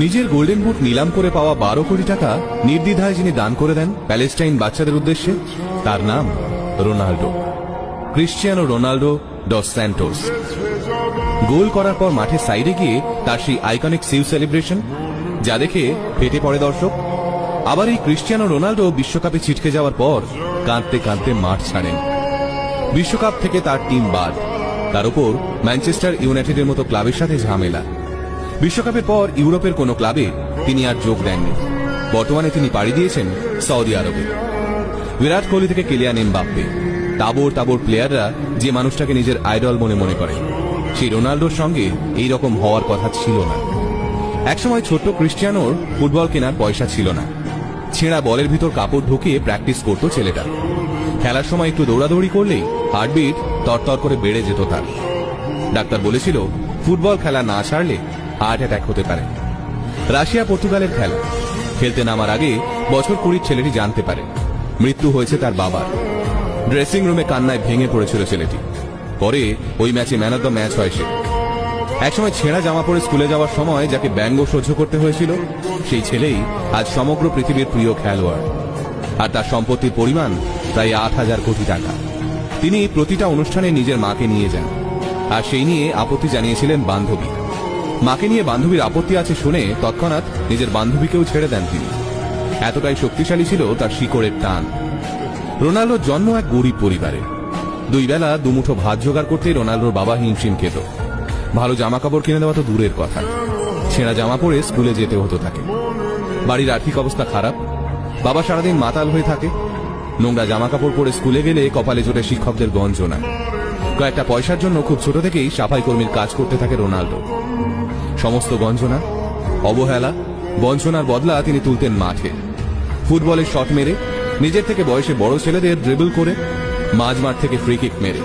নিজের golden boot নিলাম করে পাওয়া বারো কোটি টাকা নির্দ্বিধায় যিনি দান করে দেন প্যালেস্টাইন বাচ্চাদের উদ্দেশ্যে, তার নাম Ronaldo. Cristiano Ronaldo dos Santos goal করার পর মাঠে সাইডে গিয়ে তার সেই আইকনিক সিউ সেলিব্রেশন যা দেখে ফেটে পড়ে দর্শক। আবার এই ক্রিশ্চিয়ানো রোনাল্ডো বিশ্বকাপে ছিটকে যাওয়ার পর কাঁদতে কাঁদতে মাঠ ছাড়েন। বিশ্বকাপ থেকে তার টিম বাদ। তার উপর ম্যানচেস্টার ইউনাইটেডের মতো ক্লাবের সাথে ঝামেলা। বিশ্বকাপের পর ইউরোপের কোনো ক্লাবে তিনি আর যোগ দেননি। বর্তমানে তিনি পাড়ি দিয়েছেন সৌদি আরবে। বিরাট কোহলি থেকে কিলিয়ান এমবাপ্পে। তাবর তাবর প্লেয়াররা যে মানুষটাকে নিজের আইডল মনে মনে করে। সেই রোনাল্ডোর সঙ্গে এই রকম হওয়ার কথা ছিল না। একসময় ছোট্ট ক্রিস্টিয়ানোর ফুটবল কেনার পয়সা ছিল না। ছেঁড়া বলের ভিতর কাপড় ঢুকিয়ে প্র্যাকটিস করতো ছেলেটা। খেলার সময় একটু দৌড়াদৌড়ি করলেই হার্টবিট তরতর করে বেড়ে যেত তার। ডাক্তার বলেছিল, ফুটবল খেলা না ছাড়লে হার্ট অ্যাটাক হতে পারে। রাশিয়া পর্তুগালের খেলা। খেলতে নামার আগে বছর কুড়ির ছেলেটি জানতে পারে। মৃত্যু হয়েছে তার বাবার। ড্রেসিং রুমে কান্নায় ভেঙে পড়েছিল ছেলেটি। পরে ওই ম্যাচে ম্যান অফ দ্য ম্যাচ হয় সে। একসময় ছেঁড়া জামা পরে স্কুলে যাওয়ার সময় যাকে ব্যঙ্গ সহ্য করতে হয়েছিল, সেই ছেলেই আজ সমগ্র পৃথিবীর প্রিয় খেলোয়াড়। আর তার সম্পত্তির পরিমাণ প্রায় আট হাজার কোটি টাকা। তিনি প্রতিটা অনুষ্ঠানে নিজের মাকে নিয়ে যান। আর সেই নিয়ে আপত্তি জানিয়েছিলেন বান্ধবী। মাকে নিয়ে বান্ধবীর আপত্তি আছে শুনে তৎক্ষণাৎ নিজের বান্ধবীকেও ছেড়ে দেন তিনি। এতটাই শক্তিশালী ছিল তার শিকড়ের টান। রোনাল্ডোর জন্ম এক গরিব পরিবারে। দুই বেলা দুমুঠো ভাত জোগাড় করতে রোনাল্ডোর বাবা হিমশিম খেত। ভালো জামা কাপড় কিনে দেওয়া তো দূরের কথা। ছেঁড়া জামা পরে স্কুলে যেতে হতো তাকে। বাড়ির আর্থিক অবস্থা খারাপ। বাবা সারাদিন মাতাল হয়ে থাকে। নোংরা জামা কাপড় পরে স্কুলে গেলে কপালে জোটে শিক্ষকদের গঞ্জনা। কয়েকটা পয়সার জন্য খুব ছোট থেকেই সাফাই কর্মীর কাজ করতে থাকে রোনাল্ডো। সমস্ত বঞ্চনা অবহেলা, বঞ্চনার বদলা তিনি তুলতেন মাঠে। ফুটবলের শট মেরে, নিজের থেকে বয়সে বড় ছেলেদের ড্রিবল করে মাঝ মাঠ থেকে ফ্রি কিক মেরে।